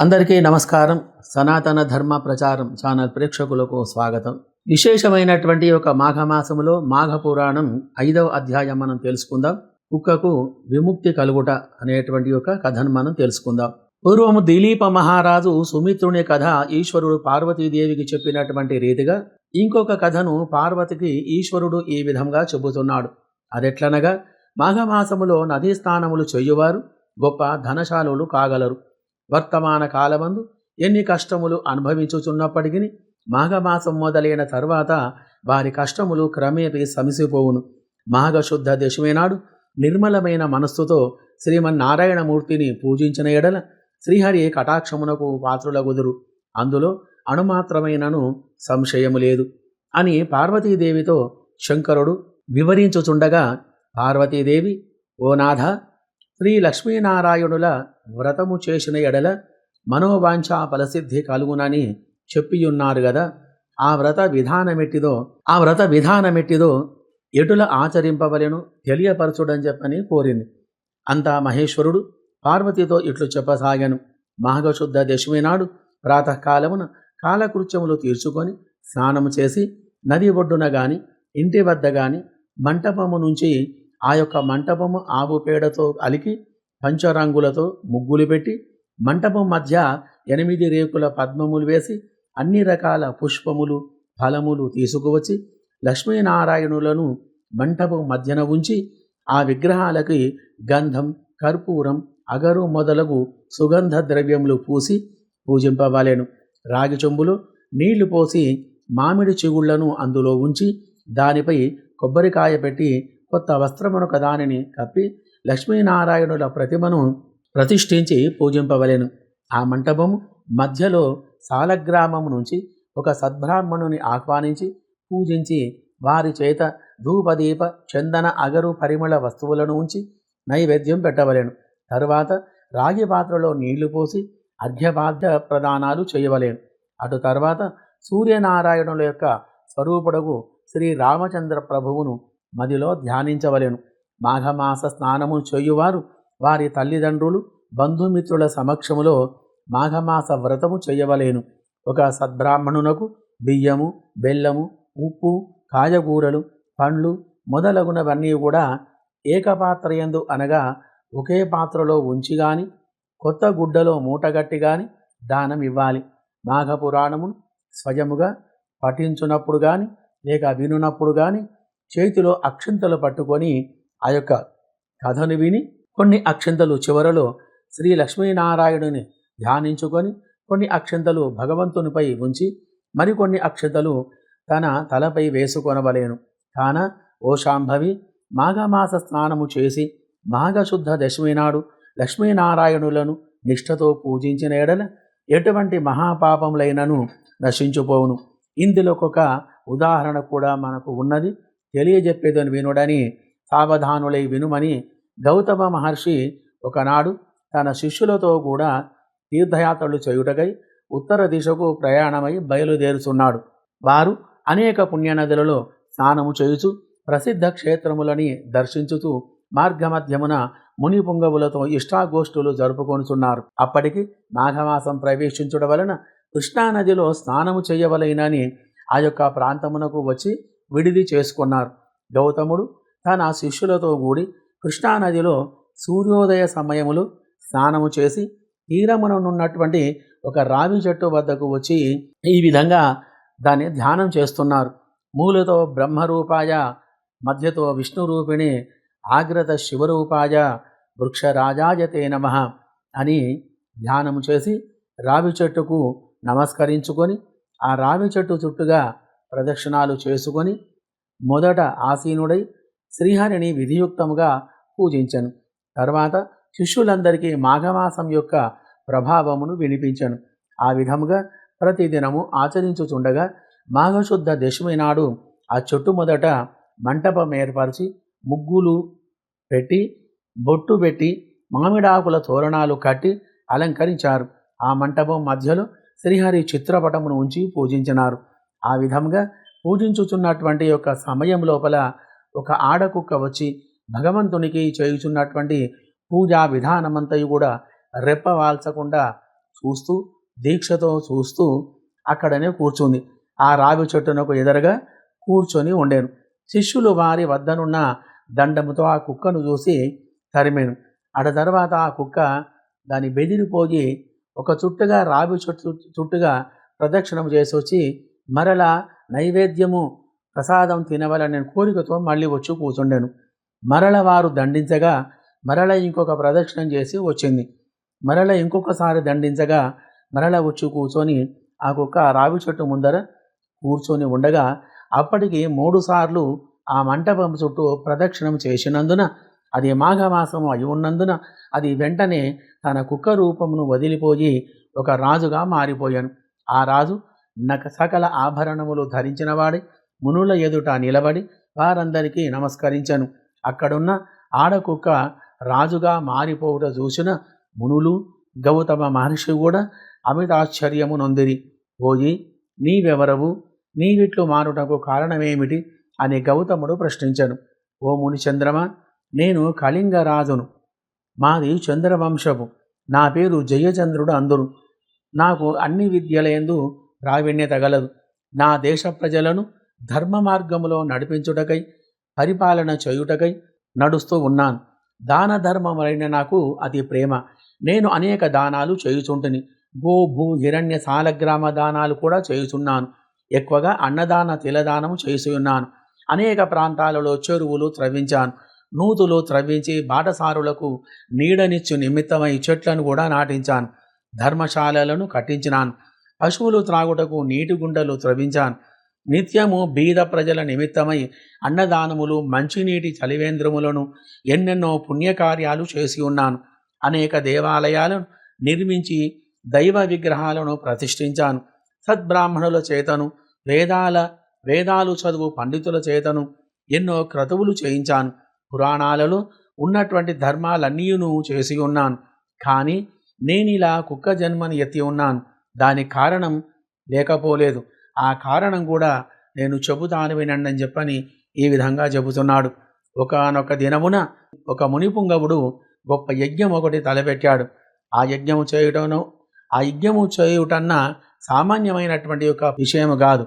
అందరికీ నమస్కారం. సనాతన ధర్మ ప్రచారం ఛానల్ ప్రేక్షకులకు స్వాగతం. విశేషమైనటువంటి ఒక మాఘమాసములో మాఘ పురాణం ఐదవ అధ్యాయం మనం తెలుసుకుందాం. కుక్కకు విముక్తి కలుగుట అనేటువంటి ఒక కథను మనం తెలుసుకుందాం. పూర్వము దిలీప మహారాజు సుమిత్రుని కథ ఈశ్వరుడు పార్వతీదేవికి చెప్పినటువంటి రీతిగా ఇంకొక కథను పార్వతికి ఈశ్వరుడు ఈ విధంగా చెబుతున్నాడు. అదెట్లనగా మాఘమాసములో నదీ స్నానములు చెయ్యువారు గొప్ప ధనశాలులు కాగలరు. వర్తమాన కాలమందు ఎన్ని కష్టములు అనుభవించుచున్నప్పటికీ మాఘమాసం మొదలైన తర్వాత వారి కష్టములు క్రమేపీ సమిసిపోవును. మాఘశుద్ధ దశమి నాడు నిర్మలమైన మనస్సుతో శ్రీమన్నారాయణమూర్తిని పూజించిన ఎడల శ్రీహరి కటాక్షమునకు పాత్రులగుదురు. అందులో అణుమాత్రమైనను సంశయము లేదు. అని పార్వతీదేవితో శంకరుడు వివరించుచుండగా పార్వతీదేవి ఓ నాథ శ్రీ లక్ష్మీనారాయణుల వ్రతము చేసిన ఎడల మనోవాంఛా ఫలసిద్ధి కలుగునని చెప్పియున్నారు గదా. ఆ వ్రత విధానమెట్టిదో ఆ వ్రత విధానమెట్టిదో ఎటుల ఆచరింపవలెను తెలియపరచుడని చెప్పని కోరింది. అంతా మహేశ్వరుడు పార్వతితో ఇట్లు చెప్పసాగాను. మాఘశుద్ధ దశమి నాడు ప్రాతకాలమున కాలకృత్యములు తీర్చుకొని స్నానము చేసి నది ఒడ్డున గాని ఇంటి వద్ద గాని మంటపము నుంచి ఆ యొక్క మంటపము ఆవు పేడతో అలికి పంచరంగులతో ముగ్గులు పెట్టి మంటపం మధ్య ఎనిమిది రేకుల పద్మములు వేసి అన్ని రకాల పుష్పములు ఫలములు తీసుకువచ్చి లక్ష్మీనారాయణులను మంటపం మధ్యన ఉంచి ఆ విగ్రహాలకి గంధం కర్పూరం అగరు మొదలగు సుగంధ ద్రవ్యములు పూసి పూజింపవలెను. రాగి చెంబులో నీళ్ళు పోసి మామిడి చిగుళ్ళను అందులో ఉంచి దానిపై కొబ్బరికాయ పెట్టి కొత్త వస్త్రమునొక దానిని కప్పి లక్ష్మీనారాయణుల ప్రతిమను ప్రతిష్ఠించి పూజింపవలెను. ఆ మంటపము మధ్యలో సాలగ్రామము నుంచి ఒక సద్బ్రాహ్మణుని ఆహ్వానించి పూజించి వారి చేత ధూపదీప చందన అగరు పరిమళ వస్తువులను ఉంచి నైవేద్యం పెట్టవలెను. తరువాత రాగి పాత్రలో నీళ్ళు పోసి అర్ఘ్యపాద్య ప్రదానాలు చేయవలేను. అటు తర్వాత సూర్యనారాయణుల యొక్క స్వరూపుడకు శ్రీ రామచంద్ర ప్రభువును మదిలో ధ్యానించవలెను. మాఘమాస స్నానము చేయువారు వారి తల్లిదండ్రులు బంధుమిత్రుల సమక్షములో మాఘమాస వ్రతము చేయవలేను. ఒక సద్బ్రాహ్మణునకు బియ్యము బెల్లము ఉప్పు కాయగూరలు పండ్లు మొదలగునవన్నీ కూడా ఏకపాత్రయందు అనగా ఒకే పాత్రలో ఉంచి గాని కొత్త గుడ్డలో మూటగట్టి గాని దానం ఇవ్వాలి. మాఘపురాణమును స్వయముగా పఠించునప్పుడు కానీ లేక వినునప్పుడు కానీ చేతిలో అక్షంతలు పట్టుకొని ఆ యొక్క కథను విని కొన్ని అక్షంతలు చివరలో శ్రీ లక్ష్మీనారాయణుని ధ్యానించుకొని కొన్ని అక్షంతలు భగవంతునిపై ఉంచి మరికొన్ని అక్షంతలు తన తలపై వేసుకొనవలేను. కాన ఓ శాంభవి మాఘమాస స్నానము చేసి మాఘశుద్ధ దశమి నాడు లక్ష్మీనారాయణులను నిష్ఠతో పూజించిన ఎడల ఎటువంటి మహాపాపములైనను నశించుపోవును. ఇందులోకొక ఉదాహరణ కూడా మనకు ఉన్నది. తెలియజెప్పేదని వినుడని సావధానులై వినుమని గౌతమ మహర్షి ఒకనాడు తన శిష్యులతో కూడా తీర్థయాత్రలు చేయుటకై ఉత్తర దిశకు ప్రయాణమై బయలుదేరుచున్నాడు. వారు అనేక పుణ్యనదులలో స్నానము చేయుచు ప్రసిద్ధ క్షేత్రములని దర్శించుతూ మార్గమధ్యమున ముని పుంగవులతో ఇష్టాగోష్ఠులు జరుపుకొనుచున్నారు. అప్పటికి మాఘమాసం ప్రవేశించుట వలన కృష్ణానదిలో స్నానము చేయవలైనని ఆ యొక్క ప్రాంతమునకు వచ్చి విడిది చేసుకున్నారు. గౌతముడు తన శిష్యులతో కూడి కృష్ణానదిలో సూర్యోదయ సమయములు స్నానము చేసి తీరముననున్నటువంటి ఒక రావి చెట్టు వద్దకు వచ్చి ఈ విధంగా దాన్ని ధ్యానం చేస్తున్నారు. మూలతో బ్రహ్మరూపాయ మధ్యతో విష్ణురూపిణి ఆగ్రత శివరూపాయ వృక్షరాజాయతే నమ అని ధ్యానము చేసి రావి చెట్టుకు నమస్కరించుకొని ఆ రావి చెట్టు చుట్టుగా ప్రదక్షిణాలు చేసుకొని మొదట ఆసీనుడై శ్రీహరిని విధియుక్తముగా పూజించను. తర్వాత శిష్యులందరికీ మాఘమాసం యొక్క ప్రభావమును వినిపించను. ఆ విధముగా ప్రతిదినము ఆచరించుచుండగా మాఘశుద్ధ దశమి నాడు ఆ చెట్టు మొదట మంటపం ఏర్పరిచి ముగ్గులు పెట్టి బొట్టు పెట్టి మామిడాకుల తోరణాలు కట్టి అలంకరించారు. ఆ మంటపం మధ్యలో శ్రీహరి చిత్రపటమును ఉంచి పూజించినారు. ఆ విధంగా పూజించుచున్నటువంటి యొక్క సమయం లోపల ఒక ఆడకుక్క వచ్చి భగవంతునికి చేయుచున్నటువంటి పూజా విధానమంతయు కూడా రెప్పవాల్చకుండా చూస్తూ దీక్షతో చూస్తూ అక్కడనే కూర్చుంది. ఆ రావి చెట్టునకు ఎదురుగా కూర్చొని ఉండేను. శిష్యులు వారి వద్దనున్న దండముతో ఆ కుక్కను చూసి తరిమేను. అడ తర్వాత ఆ కుక్క దాని బెదిరిపోయి ఒక చుట్టుగా రావి చుట్టు చుట్టుగా ప్రదక్షిణం చేసి వచ్చి మరలా నైవేద్యము ప్రసాదం తినవలనే కోరికతో మళ్ళీ వచ్చి కూర్చుండెను. మరల వారు దండించగా మరల ఇంకొక ప్రదక్షిణం చేసి వచ్చింది. మరల ఇంకొకసారి దండించగా మరల వచ్చి కూర్చొని ఆ కుక్క రావి చెట్టు ముందర కూర్చొని ఉండగా అప్పటికి మూడుసార్లు ఆ మంటపం చుట్టూ ప్రదక్షిణం చేసినందున అది మాఘమాసము అయి ఉన్నందున అది వెంటనే తన కుక్క రూపమును వదిలిపోయి ఒక రాజుగా మారిపోయాను. ఆ రాజు నక సకల ఆభరణములు ధరించినవాడి మునుల ఎదుట నిలబడి వారందరికీ నమస్కరించను. అక్కడున్న ఆడకుక్క రాజుగా మారిపోవుట చూసిన మునులు గౌతమ మహర్షి కూడా అమితాశ్చర్యము నొందిరి. ఓయి నీవెవరవు? నీవిట్లు మారుటకు కారణమేమిటి? అని గౌతముడు ప్రశ్నించను. ఓ ముని చంద్రమ నేను కళింగ రాజును మాది చంద్రవంశపు. నా పేరు జయచంద్రుడు అందురు. నాకు అన్ని విద్యలందు ప్రావీణ్యత గలదు నా దేశ ప్రజలను ధర్మ మార్గములో నడిపించుటకై పరిపాలన చేయుటకై నడుస్తూ ఉన్నాను. దాన ధర్మములైన నాకు అతి ప్రేమ. నేను అనేక దానాలు చేయుచుంటుని. గో భూ హిరణ్య సాలగ్రామ దానాలు కూడా చేయుచున్నాను. ఎక్కువగా అన్నదాన తిలదానము చేసి ఉన్నాను. అనేక ప్రాంతాలలో చెరువులు త్రవ్వించాను. నూతులు త్రవ్వించి బాటసారులకు నీడనిచ్చు నిమిత్తమై చెట్లను కూడా నాటించాను. ధర్మశాలలను కట్టించినాను. పశువులు త్రాగుటకు నీటి గుండలు త్రవించాను. నిత్యము బీద ప్రజల నిమిత్తమై అన్నదానములు మంచినీటి చలివేంద్రములను ఎన్నెన్నో పుణ్యకార్యాలు చేసి ఉన్నాను. అనేక దేవాలయాలను నిర్మించి దైవ విగ్రహాలను ప్రతిష్ఠించాను. సద్బ్రాహ్మణుల చేతను వేదాల వేదాలు చదువు పండితుల చేతను ఎన్నో క్రతువులు చేయించాను. పురాణాలలో ఉన్నటువంటి ధర్మాలన్నీయును చేసి ఉన్నాను. కానీ నేనిలా కుక్క జన్మని ఎత్తి ఉన్నాను. దానికి కారణం లేకపోలేదు. ఆ కారణం కూడా నేను చెబుతాను వినండి అని చెప్పని ఈ విధంగా చెబుతున్నాడు. ఒకనొక దినమున ఒక మునిపుంగవుడు గొప్ప యజ్ఞం ఒకటి తలపెట్టాడు. ఆ యజ్ఞము చేయటను ఆ యజ్ఞము చేయుటన్నా సామాన్యమైనటువంటి ఒక విషయము కాదు.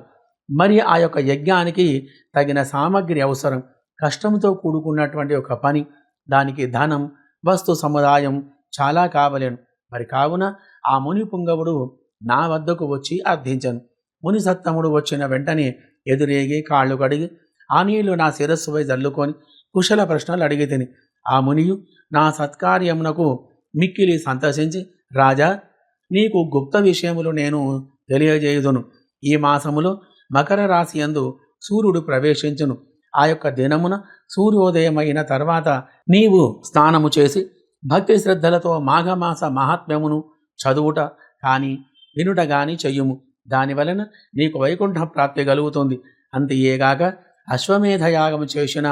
మరి ఆ యొక్క యజ్ఞానికి తగిన సామగ్రి అవసరం. కష్టంతో కూడుకున్నటువంటి ఒక పని. దానికి ధనం వస్తు సముదాయం చాలా కావలేను. మరి కావున ఆ ముని పుంగవుడు నా వద్దకు వచ్చి అర్థించను. ముని సత్తముడు వచ్చిన వెంటనే ఎదురేగి కాళ్ళు కడిగి ఆ నీళ్ళు నా శిరస్సుపై జల్లుకొని కుశల ప్రశ్నలు అడిగి తిని ఆ మునియు నా సత్కార్యమునకు మిక్కిలి సంతసించి రాజా నీకు గుప్త విషయములు నేను తెలియజేయుదును. ఈ మాసములో మకర రాశి యందు సూర్యుడు ప్రవేశించును. ఆ యొక్క దినమున సూర్యోదయమైన తర్వాత నీవు స్నానము చేసి భక్తి శ్రద్ధలతో మాఘమాస మహాత్మ్యమును చదువుట. కానీ వినుట గాని చెయ్యుము దానివలన నీకు వైకుంఠ ప్రాప్తి కలుగుతుంది. అంతయేగాక అశ్వమేధ యాగము చేసిన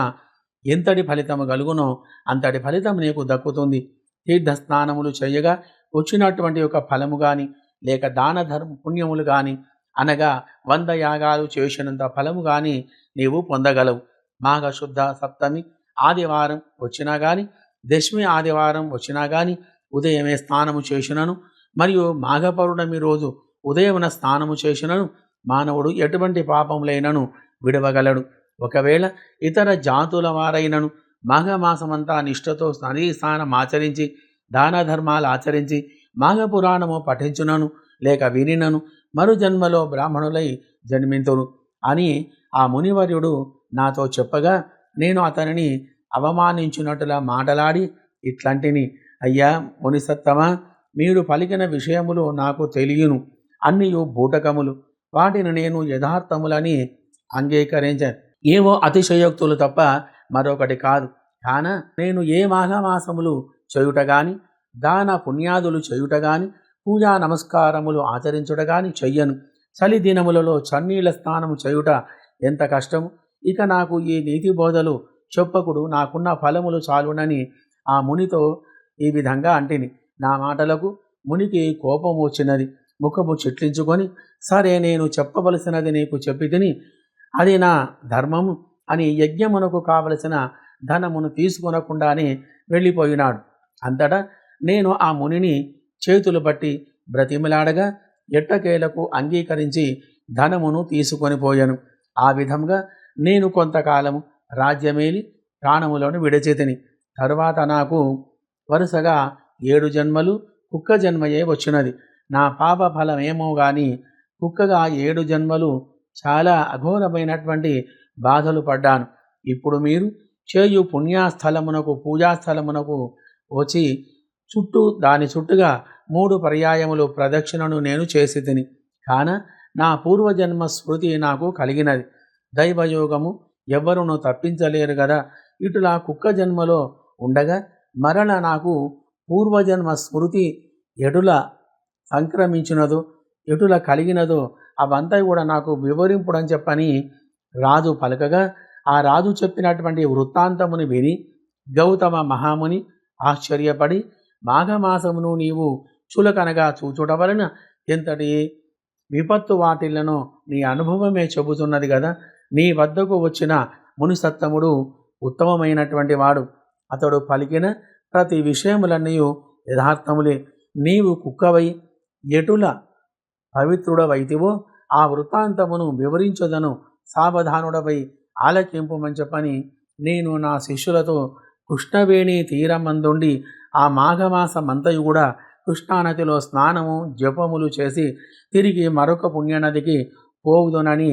ఎంతటి ఫలితము కలుగునో అంతటి ఫలితం నీకు దక్కుతుంది. తీర్థ స్నానములు చేయగా వచ్చినటువంటి ఒక ఫలము కానీ లేక దాన ధర్మ పుణ్యములు కానీ అనగా వంద యాగాలు చేసినంత ఫలము కానీ నీవు పొందగలవు. మాఘ శుద్ధ సప్తమి ఆదివారం వచ్చినా కానీ దశమి ఆదివారం వచ్చినా కానీ ఉదయమే స్నానము చేసినను మరియు మాఘపౌర్ణమి రోజు ఉదయమున స్నానము చేసినను మానవుడు ఎటువంటి పాపములైనను విడవగలడు. ఒకవేళ ఇతర జాతుల వారైనను మాఘమాసమంతా నిష్ఠతో నదీ స్నానం ఆచరించి దాన ధర్మాలు ఆచరించి మాఘ పురాణము పఠించునను లేక వినినను మరు జన్మలో బ్రాహ్మణులై జన్మింతును అని ఆ మునివర్యుడు నాతో చెప్పగా నేను అతనిని అవమానించినట్టులా మాటలాడి ఇట్లాంటిని అయ్యా మునిసత్తమా మీరు పలికిన విషయములు నాకు తెలియను. అన్నియు బూటకములు. వాటిని నేను యథార్థములని అంగీకరించాను ఏవో అతిశయోక్తులు తప్ప మరొకటి కాదు. కాన నేను ఏ మాఘమాసములు చేయుట గాని దాన పుణ్యాదులు చేయుట గాని పూజా నమస్కారములు ఆచరించుట గాని చెయ్యను. చలి దినములలో చన్నీళ్ళ స్నానము చేయుట ఎంత కష్టము? ఇక నాకు ఈ నీతి బోధలు చెప్పకుడు నాకున్న ఫలములు చాలునని ఆ మునితో ఈ విధంగా అంటిని. నా మాటలకు మునికి కోపం వచ్చినది. ముఖము చెట్లించుకొని సరే నేను చెప్పవలసినది నీకు చెప్పి తిని అది నా ధర్మము అని యజ్ఞమునకు కావలసిన ధనమును తీసుకొనకుండానే వెళ్ళిపోయినాడు. అంతటా నేను ఆ మునిని చేతులు బట్టి బ్రతిమలాడగా ఎట్టకేలకు అంగీకరించి ధనమును తీసుకొని పోయాను. ఆ విధంగా నేను కొంతకాలము రాజ్యమేలి ప్రాణములను విడచేతిని. తరువాత నాకు వరుసగా ఏడు జన్మలు కుక్క జన్మయే వచ్చినది. నా పాప ఫలమేమో గాని కుక్కగా ఏడు జన్మలు చాలా అఘోరమైనటువంటి బాధలు పడ్డాను. ఇప్పుడు మీరు చేయు పుణ్యాస్థలమునకు పూజాస్థలమునకు వచ్చి చుట్టూ దాని చుట్టుగా మూడు పర్యాయములు ప్రదక్షిణను నేను చేసి తిని కాన నా పూర్వజన్మ స్మృతి నాకు కలిగినది. దైవయోగము ఎవ్వరూ తప్పించలేరు కదా ఇటులా కుక్క జన్మలో ఉండగా మరల నాకు పూర్వజన్మ స్మృతి ఎటుల సంక్రమించినదో ఎటుల కలిగినదో అవంతా కూడా నాకు వివరింపుడని చెప్పని రాజు పలకగా ఆ రాజు చెప్పినటువంటి వృత్తాంతముని విని గౌతమ మహాముని ఆశ్చర్యపడి మాఘమాసమును నీవు చులకనగా చూచుట వలన ఎంతటి విపత్తు వాటిల్లను నీ అనుభవమే చెబుతున్నది కదా నీ వద్దకు వచ్చిన మునిసత్తముడు ఉత్తమమైనటువంటి వాడు. అతడు పలికిన ప్రతి విషయములన్నీ యథార్థములే. నీవు కుక్కవై ఎటుల పవిత్రుడవైతివో ఆ వృత్తాంతమును వివరించదను. సావధానుడవై ఆలకింపుమని చెప్పని నేను నా శిష్యులతో కృష్ణవేణి తీరమందుండి ఆ మాఘమాసమంతయు కూడా కృష్ణానదిలో స్నానము జపములు చేసి తిరిగి మరొక పుణ్యనదికి పోవుదునని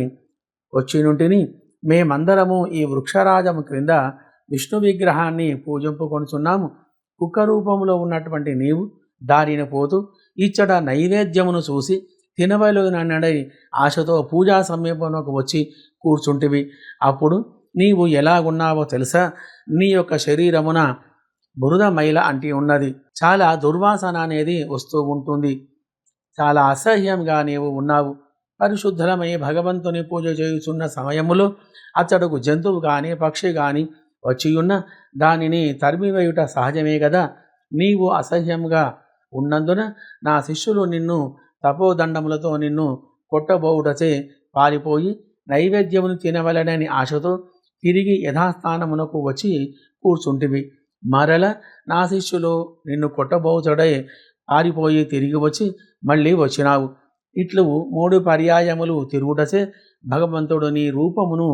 వచ్చినుంటిని మేమందరము ఈ వృక్షరాజము క్రింద విష్ణు విగ్రహాన్ని పూజింపుకొనుచున్నాము. కుక్క రూపంలో ఉన్నటువంటి నీవు దారిన పోతూ ఇచ్చట నైవేద్యమును చూసి తినవలనడై ఆశతో పూజా సమీపంలోకి వచ్చి కూర్చుంటివి. అప్పుడు నీవు ఎలాగున్నావో తెలుసా? నీ యొక్క శరీరమున బురద మైల అంటి ఉన్నది. చాలా దుర్వాసన అనేది వస్తూ ఉంటుంది. చాలా అసహ్యంగా నీవు ఉన్నావు. పరిశుద్ధమై భగవంతుని పూజ చేయుచున్న సమయములో అతడుకు జంతువు కానీ పక్షి కానీ వచ్చియున్న దానిని తరిమివేయుట సహజమే కదా నీవు అసహ్యంగా ఉన్నందున నా శిష్యులు నిన్ను తపోదండములతో నిన్ను కొట్టబోవుటచే పారిపోయి నైవేద్యమును తినవలనని ఆశతో తిరిగి యథాస్థానమునకు వచ్చి కూర్చుంటివి. మరల నా శిష్యులు నిన్ను కొట్టబోచుడై పారిపోయి తిరిగి వచ్చి మళ్ళీ వచ్చినావు. ఇట్లు మూడు పర్యాయములు తిరుగుటచే భగవంతుడు నీ రూపమును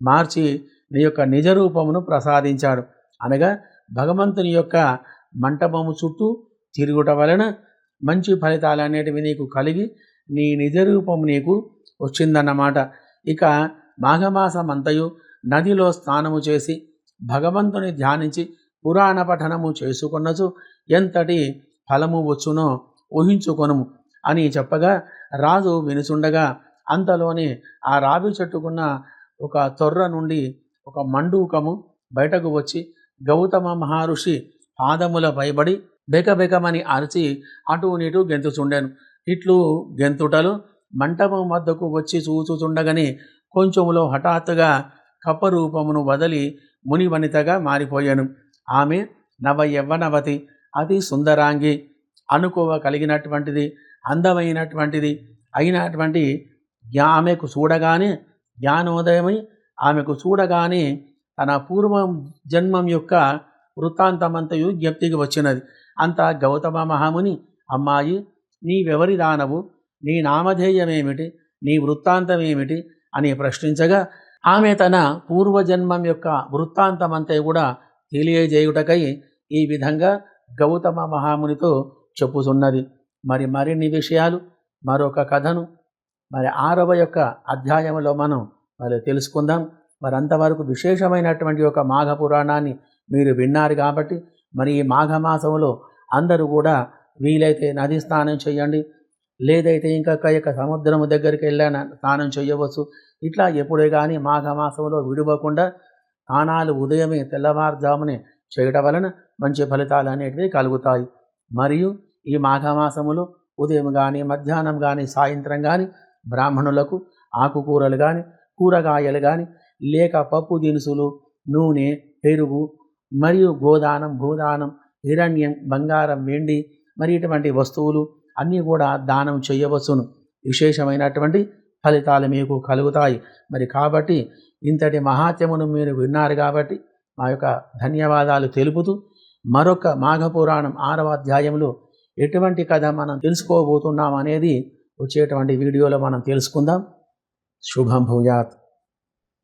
మార్చి నీ యొక్క నిజ రూపమును ప్రసాదించాడు. అనగా భగవంతుని యొక్క మంటపము చుట్టూ తిరుగుట వలన మంచి ఫలితాలు అనేటివి నీకు కలిగి నీ నిజ రూపం నీకు వచ్చిందన్నమాట. ఇక మాఘమాసమంతయు నదిలో స్నానము చేసి భగవంతుని ధ్యానించి పురాణ పఠనము చేసుకున్నచు ఎంతటి ఫలము వచ్చునో ఊహించుకొనుము అని చెప్పగా రాజు వినుచుండగా అంతలోనే ఆ రావి చెట్టుకున్న ఒక తొర్ర నుండి ఒక మండూకము బయటకు వచ్చి గౌతమ మహర్షి పాదముల పైబడి బెకబెకమని అరిచి అటు నీటు గెంతుచుండెను. ఇట్లు గెంతుటలు మంటపం వద్దకు వచ్చి చూచుచుండగానే కొంచెములో హఠాత్తుగా కపరూపమును వదలి ముని వనితగా మారిపోయాను. ఆమె నవ యవ్వనవతి అతి సుందరాంగి అనుకోవ కలిగినటువంటిది అందమైనటువంటిది అయినటువంటి జ్ఞా- ఆమెకు చూడగానే జ్ఞానోదయమై ఆమెకు చూడగానే తన పూర్వం జన్మం యొక్క వృత్తాంతమంతయు జ్ఞప్తికి వచ్చినది. అంత గౌతమ మహాముని అమ్మాయి నీవెవరి దానవు? నీ నామధేయమేమిటి? నీ వృత్తాంతమేమిటి? అని ప్రశ్నించగా ఆమె తన పూర్వజన్మం యొక్క వృత్తాంతమంతా కూడా తెలియజేయుటకై ఈ విధంగా గౌతమ మహామునితో చెప్పుతున్నది మరి మరిన్ని విషయాలు మరొక కథను మరి ఆరవ యొక్క అధ్యాయంలో మనం మరి తెలుసుకుందాం. మరి అంతవరకు విశేషమైనటువంటి ఒక మాఘ పురాణాన్ని మీరు విన్నారు కాబట్టి మరి ఈ మాఘమాసంలో అందరూ కూడా వీలైతే నది స్నానం చేయండి. లేదైతే ఇంకా యొక్క సముద్రము దగ్గరికి వెళ్ళిన స్నానం చేయవచ్చు. ఇట్లా ఎప్పుడే కానీ మాఘమాసంలో విడవకుండా స్నానాలు ఉదయమే తెల్లవారుజామునే చేయటం వలన మంచి ఫలితాలు అనేటివి కలుగుతాయి. మరియు ఈ మాఘమాసములో ఉదయం కానీ మధ్యాహ్నం కానీ సాయంత్రం కానీ బ్రాహ్మణులకు ఆకుకూరలు కానీ కూరగాయలు కానీ లేక పప్పు దినుసులు నూనె పెరుగు మరియు గోదానం భూదానం హిరణ్యం బంగారం వెండి మరి ఇటువంటి వస్తువులు అన్నీ కూడా దానం చేయవచ్చును. విశేషమైనటువంటి ఫలితాలు మీకు కలుగుతాయి. మరి కాబట్టి ఇంతటి మహాత్యమును మీరు విన్నారు కాబట్టి మా యొక్క ధన్యవాదాలు తెలుపుతూ మరొక మాఘపురాణం ఆరవ అధ్యాయంలో ఎటువంటి కథ మనం తెలుసుకోబోతున్నాం అనేది వచ్చేటువంటి వీడియోలో మనం తెలుసుకుందాం. शुभम भूयात।